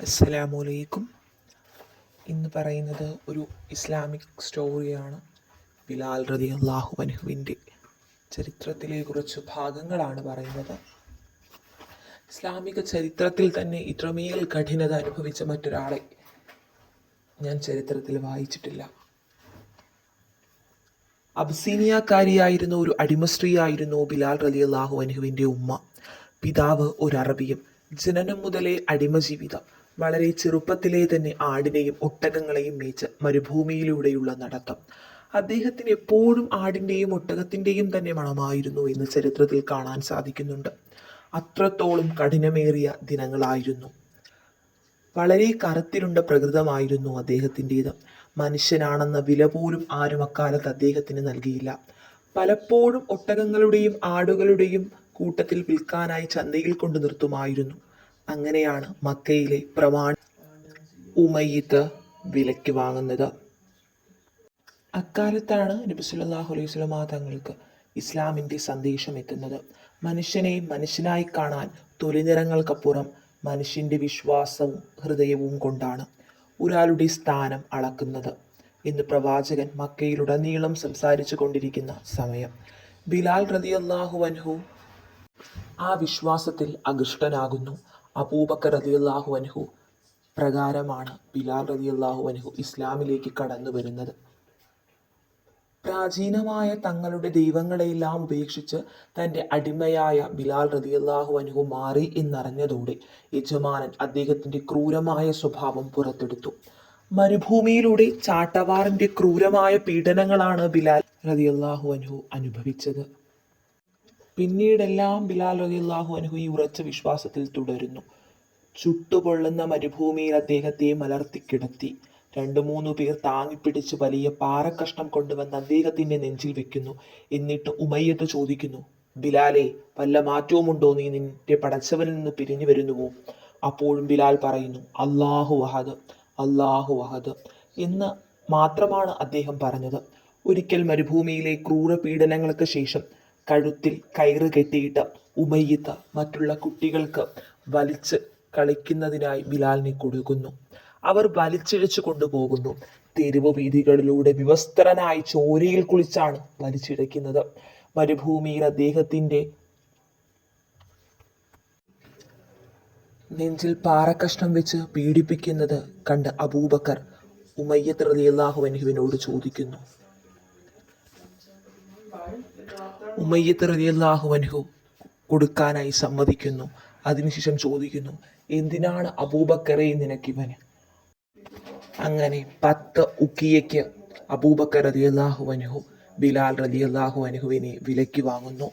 അസ്സലാമലൈക്കും. ഇന്ന് പറയുന്നത് ഒരു ഇസ്ലാമിക് സ്റ്റോറിയാണ്. ബിലാൽ റതി അള്ളാഹു അനുഹുവിന്റെ ചരിത്രത്തിലെ കുറച്ച് ഭാഗങ്ങളാണ് പറയുന്നത്. ഇസ്ലാമിക ചരിത്രത്തിൽ തന്നെ ഇത്രമേൽ കഠിനത അനുഭവിച്ച മറ്റൊരാളെ ഞാൻ ചരിത്രത്തിൽ വായിച്ചിട്ടില്ല. അബ്സീനിയക്കാരിയായിരുന്ന ഒരു അടിമ സ്ത്രീയായിരുന്നു ബിലാൽ റതി അള്ളാഹു അനുഹുവിന്റെ ഉമ്മ. പിതാവ് ഒരു അറബിയും ജനനം മുതലേ അടിമ ജീവിതം. വളരെ ചെറുപ്പത്തിലേ തന്നെ ആടിനെയും ഒട്ടകങ്ങളെയും മേച്ച് മരുഭൂമിയിലൂടെയുള്ള നടത്തം. അദ്ദേഹത്തിന് എപ്പോഴും ആടിന്റെയും ഒട്ടകത്തിന്റെയും തന്നെ മണമായിരുന്നു എന്ന് ചരിത്രത്തിൽ കാണാൻ സാധിക്കുന്നുണ്ട്. അത്രത്തോളം കഠിനമേറിയ ദിനങ്ങളായിരുന്നു. വളരെ കറുത്തിരുണ്ട പ്രകൃതമായിരുന്നു അദ്ദേഹത്തിന്റേത്. മനുഷ്യനാണെന്ന വില പോലും ആരും അക്കാലത്ത് അദ്ദേഹത്തിന് നൽകിയില്ല. പലപ്പോഴും ഒട്ടകങ്ങളുടെയും ആടുകളുടെയും കൂട്ടത്തിൽ വിൽക്കാനായി ചന്തയിൽ കൊണ്ടു നിർത്തുമായിരുന്നു. അങ്ങനെയാണ് മക്കയിലെ പ്രമാണ ഉമയ്യത്ത് വിലയ്ക്ക് വാങ്ങുന്നത്. അക്കാലത്താണ് നബിസുല്ലാഹു അലൈഹി വസല്ലമ തങ്ങൾക്ക് ഇസ്ലാമിന്റെ സന്ദേശം എത്തുന്നത്. മനുഷ്യനെ മനുഷ്യനായി കാണാൻ തൊലിനിറങ്ങൾക്കപ്പുറം മനുഷ്യന്റെ വിശ്വാസവും ഹൃദയവും കൊണ്ടാണ് ഒരാളുടെ സ്ഥാനം അളക്കുന്നത് എന്ന് പ്രവാചകൻ മക്കയിലുടനീളം സംസാരിച്ചു കൊണ്ടിരിക്കുന്ന സമയം. ബിലാൽ റളിയല്ലാഹു അൻഹു ആ വിശ്വാസത്തിൽ അകൃഷ്ടനാകുന്നു. അബൂബക്കർ റളിയല്ലാഹു അൻഹു പ്രകാരമാണ് ബിലാൽ റളിയല്ലാഹു അൻഹു ഇസ്ലാമിലേക്ക് കടന്നു വരുന്നത്. പ്രാചീനമായ തങ്ങളുടെ ദൈവങ്ങളെയെല്ലാം ഉപേക്ഷിച്ച് തന്റെ അടിമയായ ബിലാൽ റതിയല്ലാഹു അനുഹു മാറി എന്നറിഞ്ഞതോടെ യജമാനൻ അദ്ദേഹത്തിന്റെ ക്രൂരമായ സ്വഭാവം പുറത്തെടുത്തു. മരുഭൂമിയിലൂടെ ചാട്ടവാറിന്റെ ക്രൂരമായ പീഡനങ്ങളാണ് ബിലാൽ റതിയല്ലാഹു അനുഹു അനുഭവിച്ചത്. പിന്നീടെല്ലാം ബിലാൽ റതിയല്ലാഹു അനുഹു ഈ ഉറച്ച വിശ്വാസത്തിൽ തുടരുന്നു. ചുട്ടുപൊള്ളുന്ന മരുഭൂമിയിൽ അദ്ദേഹത്തെ മലർത്തിക്കിടത്തി രണ്ടു മൂന്നു പേർ താങ്ങിപ്പിടിച്ച് വലിയ പാറക്കഷ്ണം കൊണ്ടുവന്ന് അദ്ദേഹത്തിന്റെ നെഞ്ചിൽ വെക്കുന്നു. എന്നിട്ട് ഉമയ്യത്ത് ചോദിക്കുന്നു ബിലാലെ വല്ല മാറ്റവുമുണ്ടോ? നീ നിന്റെ പടച്ചവനിൽ നിന്ന് പിരിഞ്ഞു വരുന്നുവോ? അപ്പോഴും ബിലാൽ പറയുന്നു അള്ളാഹു വഹദ് അള്ളാഹു വഹദ് എന്ന് മാത്രമാണ് അദ്ദേഹം പറഞ്ഞത്. ഒരിക്കൽ മരുഭൂമിയിലെ ക്രൂര പീഡനങ്ങൾക്ക് ശേഷം കഴുത്തിൽ കയറ് കെട്ടിയിട്ട് ഉമയ്യത്ത് മറ്റുള്ള കുട്ടികൾക്ക് വലിച്ച് കളിക്കുന്നതിനായി ബിലാലിനെ കൊടുക്കുന്നു. അവർ വലിച്ചിഴച്ചു കൊണ്ടുപോകുന്നു. തെരുവ് വീതികളിലൂടെ വിവസ്ത്രനായി ചോരയിൽ കുളിച്ചാണ് വലിച്ചിഴയ്ക്കുന്നത്. മരുഭൂമിയിൽ അദ്ദേഹത്തിന്റെ നെഞ്ചിൽ പാറക്കഷ്ണം വെച്ച് പീഡിപ്പിക്കുന്നത് കണ്ട് അബൂബക്കർ ഉമയ്യത്ത് റളിയല്ലാഹു അൻഹുവിനോട് ചോദിക്കുന്നു. ഉമയ്യത്ത് റളിയല്ലാഹു അൻഹു കൊടുക്കാനായി സമ്മതിക്കുന്നു. അതിനുശേഷം ചോദിക്കുന്നു എന്തിനാണ് അബൂബക്കറെ നിനക്കിവന്? അങ്ങനെ പത്ത് ഉക്കിയയ്ക്ക് അബൂബക്കർ റളിയല്ലാഹു അൻഹു ബിലാൽ റളിയല്ലാഹു അൻഹുവിനെ വിലയ്ക്ക് വാങ്ങുന്നു.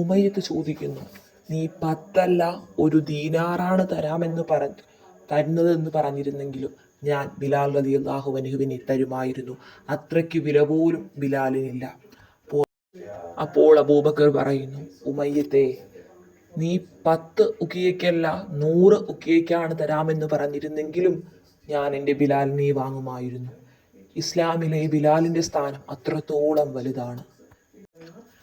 ഉമയ്യത്ത് ചോദിക്കുന്നു നീ പത്തല്ല ഒരു ദീനാറാണ് തരാമെന്ന് പറ തരുന്നതെന്ന് പറഞ്ഞിരുന്നെങ്കിലും ഞാൻ ബിലാൽ റളിയല്ലാഹു അൻഹുവിനെ തരുമായിരുന്നു. അത്രയ്ക്ക് വില പോലും ബിലാലിനില്ല. അപ്പോൾ അബൂബക്കർ പറയുന്നു ഉമയ്യത്തെ നീ പത്ത് ഉക്കിയയ്ക്കല്ല നൂറ് ഉക്കിയയ്ക്കാണ് തരാമെന്ന് പറഞ്ഞിരുന്നെങ്കിലും ഞാൻ എന്റെ ബിലാലിനെ വാങ്ങുമായിരുന്നു. ഇസ്ലാമിലെ ബിലാലിന്റെ സ്ഥാനം അത്രത്തോളം വലുതാണ്.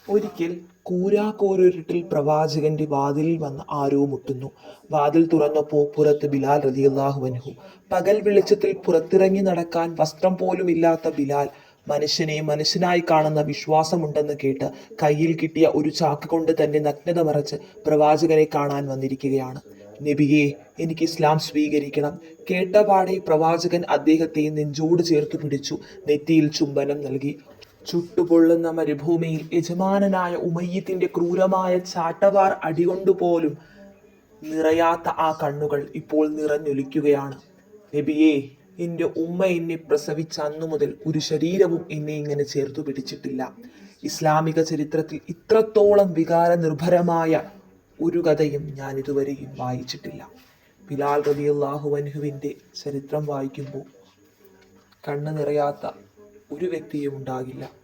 ഒരിക്കൽ കൂരാക്കോരൊരുട്ടിൽ പ്രവാചകന്റെ വാതിലിൽ വന്ന് ആരോ മുട്ടുന്നു. വാതിൽ തുറന്നപ്പോൾ പുറത്ത് ബിലാൽ റളിയല്ലാഹു അൻഹു. പകൽ വെളിച്ചത്തിൽ പുറത്തിറങ്ങി നടക്കാൻ വസ്ത്രം പോലും ഇല്ലാത്ത ബിലാൽ മനുഷ്യനെ മനുഷ്യനായി കാണുന്ന വിശ്വാസമുണ്ടെന്ന് കേട്ട് കയ്യിൽ കിട്ടിയ ഒരു ചാക്ക് കൊണ്ട് തന്നെ നഗ്നത മറച്ച് പ്രവാചകനെ കാണാൻ വന്നിരിക്കുകയാണ്. നബിയെ എനിക്ക് ഇസ്ലാം സ്വീകരിക്കണം. കേട്ടപാടെ പ്രവാചകൻ അദ്ദേഹത്തെ നെഞ്ചോട് ചേർത്ത് പിടിച്ചു നെറ്റിയിൽ ചുംബനം നൽകി. ചുട്ടുപൊള്ളുന്ന മരുഭൂമിയിൽ യജമാനനായ ഉമയ്യത്തിന്റെ ക്രൂരമായ ചാട്ടവാർ അടികൊണ്ടുപോലും നിറയാത്ത ആ കണ്ണുകൾ ഇപ്പോൾ നിറഞ്ഞൊലിക്കുകയാണ്. നബിയെ എന്റെ ഉമ്മ എന്നെ പ്രസവിച്ച അന്നു മുതൽ ഒരു ശരീരവും എന്നെ ഇങ്ങനെ ചേർത്തു പിടിച്ചിട്ടില്ല. ഇസ്ലാമിക ചരിത്രത്തിൽ ഇത്രത്തോളം വികാര നിർഭരമായ ഒരു കഥയും ഞാൻ ഇതുവരെയും വായിച്ചിട്ടില്ല. ബിലാൽ റളിയല്ലാഹു അൻഹുവിന്റെ ചരിത്രം വായിക്കുമ്പോൾ കണ്ണ് നിറയാത്ത ഒരു വ്യക്തിയും ഉണ്ടാകില്ല.